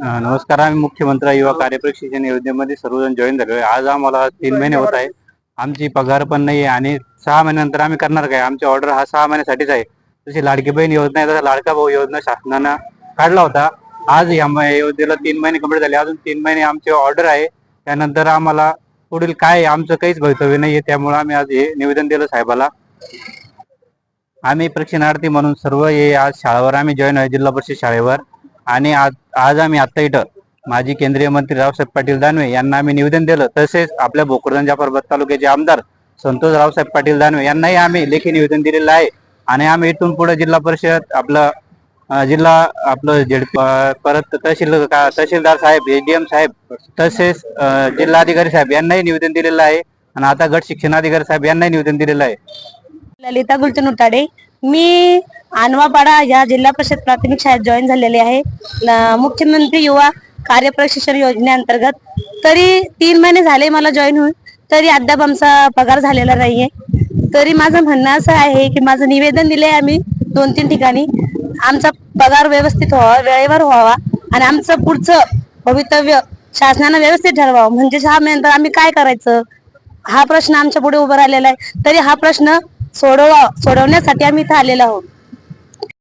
नमस्कार आम्ही मुख्यमंत्री युवा कार्यप्रशिक्षण योजनेमध्ये सर्वजण जॉईन झालो आहे. आज आम्हाला तीन महिने होत आहे. आमची पगार पण नाही आहे आणि सहा महिन्यानंतर आम्ही करणार काय? आमची ऑर्डर हा सहा महिन्यासाठीच आहे. जशी लाडकी बहीण योजना आहे तसा लाडका भाऊ योजना शासनानं काढला होता. आज या योजनेला तीन महिने कंप्लीट झाले. अजून तीन महिने आमची ऑर्डर आहे. त्यानंतर आम्हाला पुढील काय आहे, आमचं काहीच भवितव्य नाही आहे त्यामुळे आम्ही आज हे निवेदन दिलं साहेबाला. आम्ही प्रशिक्षणार्थी म्हणून सर्व हे आज शाळेवर आम्ही जॉईन आहे जिल्हा परिषद शाळेवर. आणि आज आज आम्ही आता इथं माजी केंद्रीय मंत्री रावसाहेब पाटील दानवे यांना आम्ही निवेदन दिलं. तसेच आपल्या भोकरदन जाफराबाद तालुक्याचे आमदार संतोष रावसाहेब पाटील दानवे यांनाही आम्ही लेखी निवेदन दिलेलं आहे. आणि आम्ही इथून पुढे जिल्हा परिषद आपलं जिल्हा आपलं जेड परत तहसील तहसीलदार साहेब एडीएम साहेब तसेच जिल्हाधिकारी साहेब यांनाही निवेदन दिलेलं आहे. आणि आता गट शिक्षणाधिकारी साहेब यांनाही निवेदन दिलेलं आहे. ललिता गुलचन उटाडे मी आणवापाडा या जिल्हा परिषद प्राथमिक शाळेत जॉईन झालेले आहे. मुख्यमंत्री युवा कार्यप्रशिक्षण योजनेअंतर्गत तरी तीन महिने झाले मला जॉईन होऊन तरी अद्याप आमचा पगार झालेला नाहीये. तरी माझं म्हणणं असं आहे की माझं निवेदन दिले आम्ही दोन तीन ठिकाणी. आमचा पगार व्यवस्थित व्हावा वेळेवर व्हावा आणि आमचं पुढचं भवितव्य शासनानं व्यवस्थित ठरवावं. म्हणजे सहा महिन्यानंतर आम्ही काय करायचं? हा प्रश्न आमच्या पुढे उभा राहिलेला आहे. तरी हा प्रश्न सोडवा सोडवण्यासाठी आम्ही इथं आलेलो आहोत.